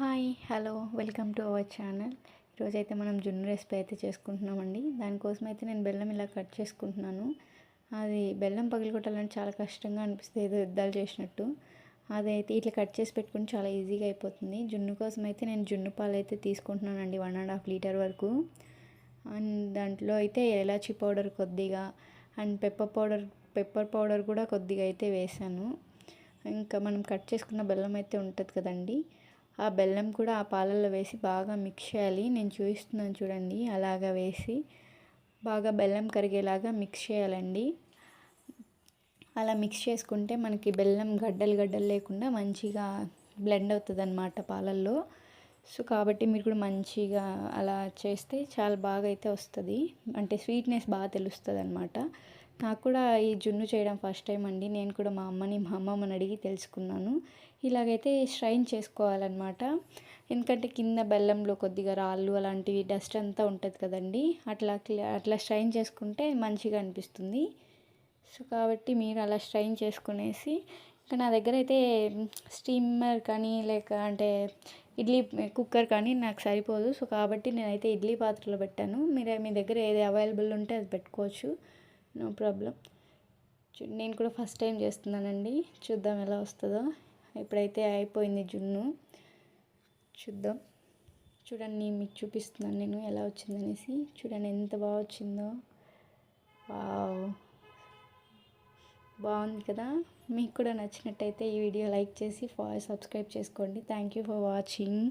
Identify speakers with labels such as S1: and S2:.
S1: Hi hello welcome to our channel. ఈరోజైతే మనం జున్ను రెసిపీ అయితే చేసుకుంటున్నామండి. దానికోసం అయితే నేను బెల్లం ఇలా కట్ చేసుకుంటున్నాను. అది బెల్లం పగిలికొట్టాలంటే చాలా కష్టంగా అనిపిస్తుంది ఏదో యుద్ధాలు చేసినట్టు. అదైతే ఇట్లా కట్ చేసి పెట్టుకుని చాలా ఈజీగా అయిపోతుంది. జున్ను కోసం అయితే నేను జున్ను పాలు అయితే తీసుకుంటున్నానండి వన్ అండ్ హాఫ్ లీటర్ వరకు. అండ్ దాంట్లో అయితే ఎలాచి పౌడర్ కొద్దిగా and pepper powder pepper powder కూడా కొద్దిగా అయితే వేసాను. ఇంకా మనం కట్ చేసుకున్న బెల్లం అయితే ఉంటుంది కదండి ఆ బెల్లం కూడా ఆ పాలల్లో వేసి బాగా మిక్స్ చేయాలి. నేను చూపిస్తున్నాను చూడండి. అలాగా వేసి బాగా బెల్లం కరిగేలాగా మిక్స్ చేయాలండి. అలా మిక్స్ చేసుకుంటే మనకి బెల్లం గడ్డలు గడ్డలు లేకుండా మంచిగా బ్లెండ్ అవుతుంది అనమాట పాలల్లో. సో కాబట్టి మీరు కూడా మంచిగా అలా చేస్తే చాలా బాగా అయితే వస్తుంది. అంటే స్వీట్నెస్ బాగా తెలుస్తుంది అనమాట నాకు కూడా ఈ జున్ను చేయడం ఫస్ట్ టైం అండి. నేను కూడా మా అమ్మని మా అమ్మమ్మని అడిగి తెలుసుకున్నాను. ఇలాగైతే స్ట్రైన్ చేసుకోవాలన్నమాట. ఎందుకంటే కింద బెల్లంలో కొద్దిగా రాళ్ళు అలాంటివి డస్ట్ అంతా ఉంటుంది కదండి. అట్లా అట్లా స్ట్రైన్ చేసుకుంటే మంచిగా అనిపిస్తుంది. సో కాబట్టి మీరు అలా స్ట్రైన్ చేసుకునేసి ఇంకా నా దగ్గర అయితే స్టీమర్ కానీ లేక అంటే ఇడ్లీ కుక్కర్ కానీ నాకు సరిపోదు. సో కాబట్టి నేనైతే ఇడ్లీ పాత్రలో పెట్టాను. మీరు మీ దగ్గర ఏది అవైలబుల్ ఉంటే అది పెట్టుకోవచ్చు. No problem. నేను కూడా ఫస్ట్ టైం చేస్తున్నానండి. చూద్దాం ఎలా వస్తుందో. ఇప్పుడైతే అయిపోయింది జున్ను. చూద్దాం. చూడండి మీకు చూపిస్తున్నాను నేను ఎలా వచ్చిందనేసి. చూడండి ఎంత బాగా వచ్చిందో. వావ్! బాగుంది కదా? మీకు కూడా నచ్చినట్టయితే ఈ వీడియో లైక్ చేసి ఫాలో సబ్స్క్రైబ్ చేసుకోండి. Thank you for watching.